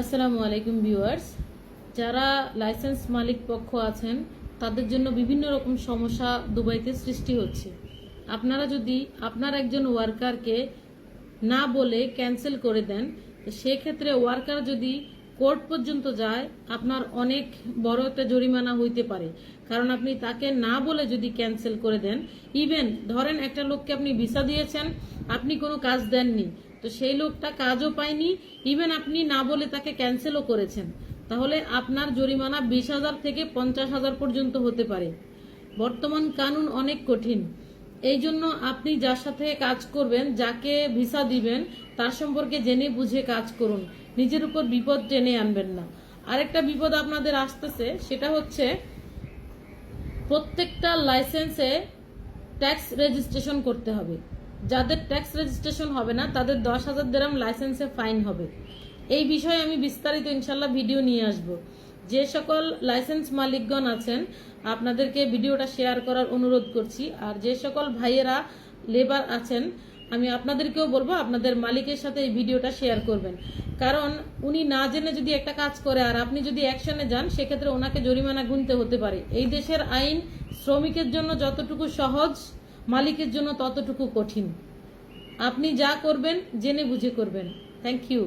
আসসালামু আলাইকুম ভিউয়ার্স। যারা লাইসেন্স মালিক পক্ষ আছেন, তাদের জন্য বিভিন্ন রকম সমস্যা দুবাইতে সৃষ্টি হচ্ছে। আপনারা যদি আপনার একজন ওয়ার্কারকে না বলে ক্যান্সেল করে দেন সেক্ষেত্রে ওয়ার্কার যদি কোর্ট পর্যন্ত যায়, আপনার অনেক বড় একটা জরিমানা হইতে পারে। কারণ আপনি তাকে না বলে যদি ক্যান্সেল করে দেন, ইভেন ধরেন একটা লোককে আপনি ভিসা দিয়েছেন, আপনি কোনো কাজ দেননি তো সেই লোকটা কাজও পায়নি। ইভেন আপনি না বলে তাকে ক্যান্সেলও করেছেন। তাহলে আপনার জরিমানা বিশ হাজার থেকে পঞ্চাশ হাজার পর্যন্ত হতে পারে। বর্তমান কানুন অনেক কঠিন। এই জন্য আপনি যার সাথে কাজ করবেন, যাকে ভিসা দিবেন, তার সম্পর্কে জেনে বুঝে কাজ করুন। নিজের উপর বিপদ টেনে আনবেন না। আরেকটা বিপদ আপনাদের আসতেছে, সেটা হচ্ছে প্রত্যেকটা লাইসেন্সে ট্যাক্স রেজিস্ট্রেশন করতে হবে। যাদের ট্যাক্স রেজিস্ট্রেশন হবে না, তাদের দশ হাজার দেরাম লাইসেন্সে ফাইন হবে। এই বিষয়ে আমি বিস্তারিত ইনশাল্লাহ ভিডিও নিয়ে আসব। যে সকল লাইসেন্স মালিকগণ আছেন, আপনাদেরকে ভিডিওটা শেয়ার করার অনুরোধ করছি। আর যে সকল ভাইয়েরা লেবার আছেন, আমি আপনাদেরকেও বলব, আপনাদের মালিকের সাথে এই ভিডিওটা শেয়ার করবেন। কারণ উনি না জেনে যদি একটা কাজ করে, আর আপনি যদি অ্যাকশনে যান, সেক্ষেত্রে ওনাকে জরিমানা গুনতে হতে পারে। এই দেশের আইন শ্রমিকের জন্য যতটুকু সহজ মালিকের জন্য ততটুকু কঠিন। আপনি যা করবেন জেনে বুঝে করবেন। Thank you